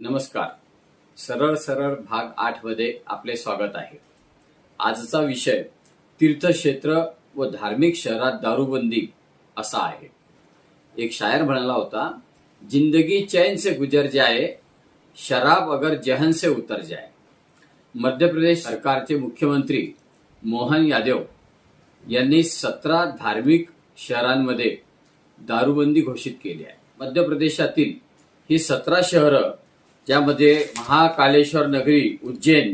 नमस्कार. सरळ सरळ भाग आठमध्ये आपले स्वागत आहे. आजचा विषय तीर्थक्षेत्र व धार्मिक शहरात दारूबंदी असा आहे. एक शायर म्हणाला होता जिंदगी चैन से गुजर जाए शराब अगर जहन से उतर जाए. मध्य प्रदेश सरकारचे मुख्यमंत्री मोहन यादव यांनी सतरा धार्मिक शहरांमध्ये दारूबंदी घोषित केली आहे. मध्य प्रदेशातील ही सतरा शहरं ज्यामध्ये महाकालेश्वर नगरी उज्जैन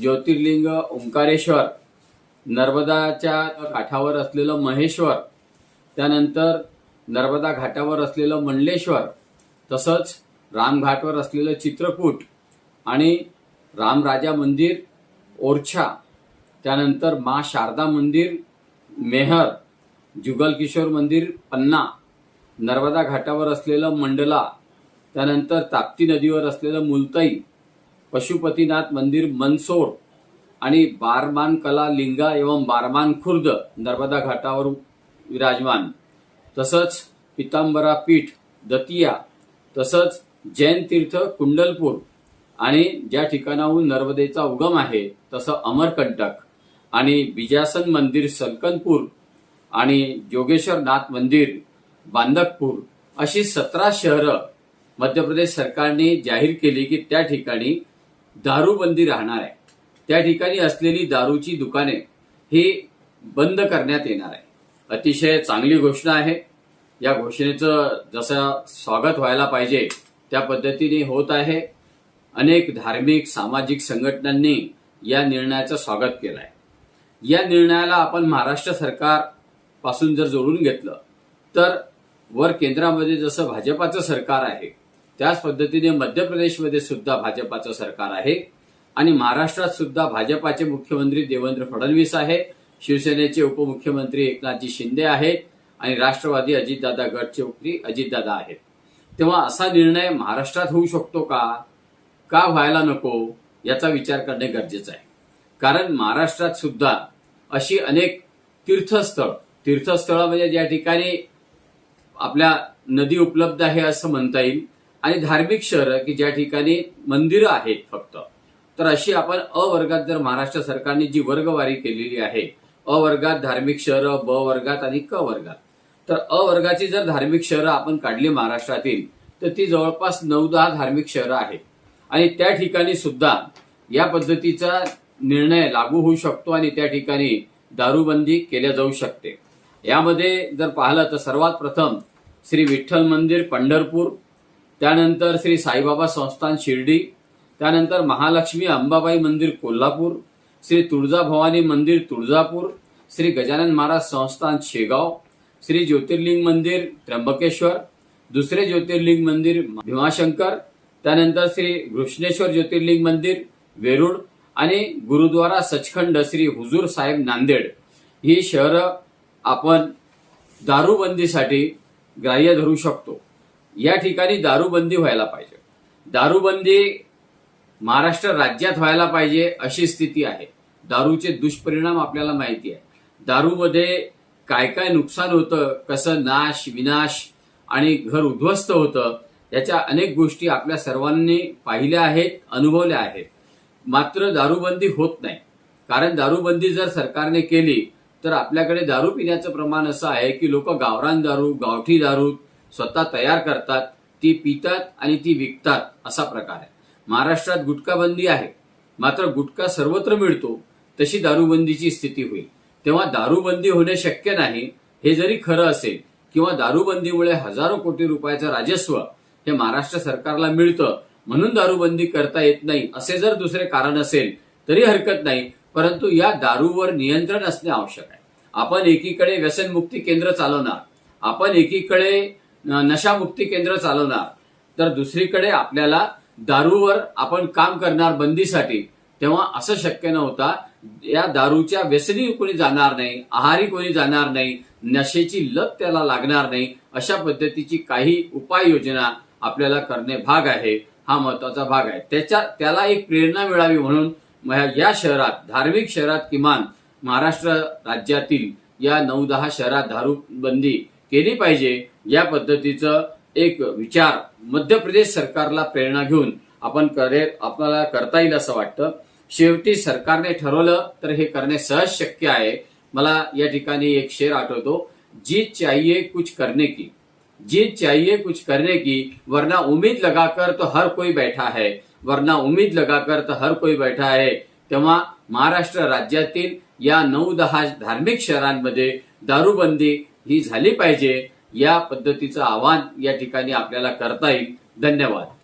ज्योतिर्लिंग ओंकारेश्वर नर्मदाच्या काठावर असलेलं महेश्वर त्यानंतर नर्मदा घाटावर असलेलं मंडलेश्वर तसंच रामघाटवर असलेलं चित्रकूट आणि रामराजा मंदिर ओरछा त्यानंतर मा शारदा मंदिर मेहर जुगल किशोर मंदिर पन्ना नर्मदा घाटावर असलेलं मंडला त्यानंतर ताप्ती नदीवर असलेलं मुलताई पशुपतीनाथ मंदिर मनसोड आणि बारमान कला लिंगा एवं बारमान खुर्द नर्मदा घाटावर विराजमान. तसंच पितांबरा पीठ दतिया तसंच जैन तीर्थ कुंडलपूर आणि ज्या ठिकाणाहून नर्मदेचा उगम आहे तसं अमरकंटक आणि बिजासन मंदिर सलकनपूर आणि जोगेश्वरनाथ मंदिर बांदकपूर अशी सतरा शहरं मध्य प्रदेश सरकारने जाहीर केली की त्या ठिकाणी दारूबंदी राहणार आहे. त्या ठिकाणी असलेली दारूची दुकाने ही बंद करण्यात येणार आहे. अतिशय चांगली घोषणा आहे. या घोषणेचं जसं स्वागत व्हायला पाहिजे त्या पद्धतीने होत आहे. अनेक धार्मिक सामाजिक संघटनांनी या निर्णयाचं स्वागत केलं आहे या निर्णयाला आपण महाराष्ट्र सरकारपासून जर जोडून घेतलं तर वर केंद्रामध्ये जसं भाजपाचं सरकार आहे त्याच पद्धतीने मध्य प्रदेशमध्ये सुद्धा भाजपाचं सरकार आहे आणि महाराष्ट्रात सुद्धा भाजपाचे मुख्यमंत्री देवेंद्र फडणवीस आहे. शिवसेनेचे उपमुख्यमंत्री एकनाथजी शिंदे आहेत आणि राष्ट्रवादी अजितदादा गटचे उपरी अजितदादा आहेत. तेव्हा असा निर्णय महाराष्ट्रात होऊ शकतो का? का व्हायला नको? याचा विचार करणे गरजेचं आहे. कारण महाराष्ट्रात सुद्धा अशी अनेक तीर्थस्थळ तीर्थस्थळ म्हणजे ज्या ठिकाणी आपल्या नदी उपलब्ध आहे असं म्हणता येईल आणि धार्मिक शहरं की ज्या ठिकाणी मंदिरं आहेत फक्त तर अशी आपण अ वर्गात जर महाराष्ट्र सरकारने जी वर्गवारी केलेली आहे अ वर्गात धार्मिक शहरं ब वर्गात आणि क वर्गात तर अ वर्गाची जर धार्मिक शहरं आपण काढली महाराष्ट्रातील तर ती जवळपास नऊ दहा धार्मिक शहरं आहेत. आणि त्या ठिकाणी सुद्धा या पद्धतीचा निर्णय लागू होऊ शकतो आणि त्या ठिकाणी दारूबंदी केल्या जाऊ शकते. यामध्ये जर पाहिलं तर सर्वात प्रथम श्री विठ्ठल मंदिर पंढरपूर त्यानंतर श्री साईबाबा संस्थान शिर्डी त्यानंतर महालक्ष्मी अंबाबाई मंदिर कोल्हापूर श्री तुळजाभवानी मंदिर तुळजापूर श्री गजानन महाराज संस्थान शेगाव श्री ज्योतिर्लिंग मंदिर त्र्यंबकेश्वर दुसरे ज्योतिर्लिंग मंदिर भीमाशंकर त्यानंतर श्री घृष्णेश्वर ज्योतिर्लिंग मंदिर वेरूळ आणि गुरुद्वारा सचखंड श्री हुजूर साहेब नांदेड. ही शहरं आपण दारूबंदीसाठी ग्राह्य धरू शकतो. या ठिकाणी दारूबंदी व्हायला पाहिजे. दारूबंदी महाराष्ट्र राज्यात व्हायला पाहिजे अशी स्थिती आहे. दारूचे दुष्परिणाम आपल्याला माहिती आहे. दारूमध्ये काय काय नुकसान होतं कसं नाश विनाश आणि घर उद्ध्वस्त होतं याच्या अनेक गोष्टी आपल्या सर्वांनी पाहिल्या आहेत अनुभवल्या आहेत. मात्र दारूबंदी होत नाही. कारण दारूबंदी जर सरकारने केली तर आपल्याकडे दारू पिण्याचं प्रमाण असं आहे की लोक गावरान दारू गावठी दारू स्वतः तयार करतात ती पितात आणि ती विकतात असा प्रकार आहे. महाराष्ट्रात गुटखा बंदी आहे. मात्र गुटखा सर्वत्र मिळतो तशी दारूबंदीची स्थिती होईल. तेव्हा दारूबंदी होणे शक्य नाही हे जरी खरं असेल किंवा दारूबंदीमुळे हजारो कोटी रुपयाचं राजस्व हे महाराष्ट्र सरकारला मिळतं म्हणून दारूबंदी करता येत नाही असे जर दुसरे कारण असेल तरी हरकत नाही परंतु या दारूवर नियंत्रण असणे आवश्यक आहे. आपण एकीकडे व्यसनमुक्ती केंद्र चालवणार आपण एकीकडे नशामुक्ती केंद्र चालवणार. तर दुसरीकडे आपल्याला दारूवर आपण काम करणार बंदीसाठी तेव्हा असं शक्य नव्हता. या दारूच्या व्यसनी कोणी जाणार नाही आहारी कोणी जाणार नाही नशेची लत त्याला लागणार नाही अशा पद्धतीची काही उपाययोजना आपल्याला करणे भाग आहे. हा महत्त्वाचा भाग आहे. त्याच्या त्याला एक प्रेरणा मिळावी म्हणून या शहरात धार्मिक शहरात किमान महाराष्ट्र राज्यातील या नऊ दहा शहरात दारू बंदी केली पाहिजे या पद्धतीचं एक विचार मध्य प्रदेश सरकारला प्रेरणा घेऊन आपण करे आपल्याला करता येईल असं वाटतं. शेवटी सरकारने ठरवलं तर हे करणे सहज शक्य आहे. मला या ठिकाणी एक शेर आठवतो. जी चाहिए कुछ करने की. जी चाहिए कुछ करने की वरना उम्मीद लगाकर तो हर कोई बैठा है. वरना उम्मीद लगाकर तो हर कोई बैठा है. तेव्हा महाराष्ट्र राज्यातील या नऊ दहा धार्मिक शहरांमध्ये दारूबंदी ही झाली पाहिजे या पद्धतीचं आवाहन या ठिकाणी आपल्याला करता येईल. धन्यवाद.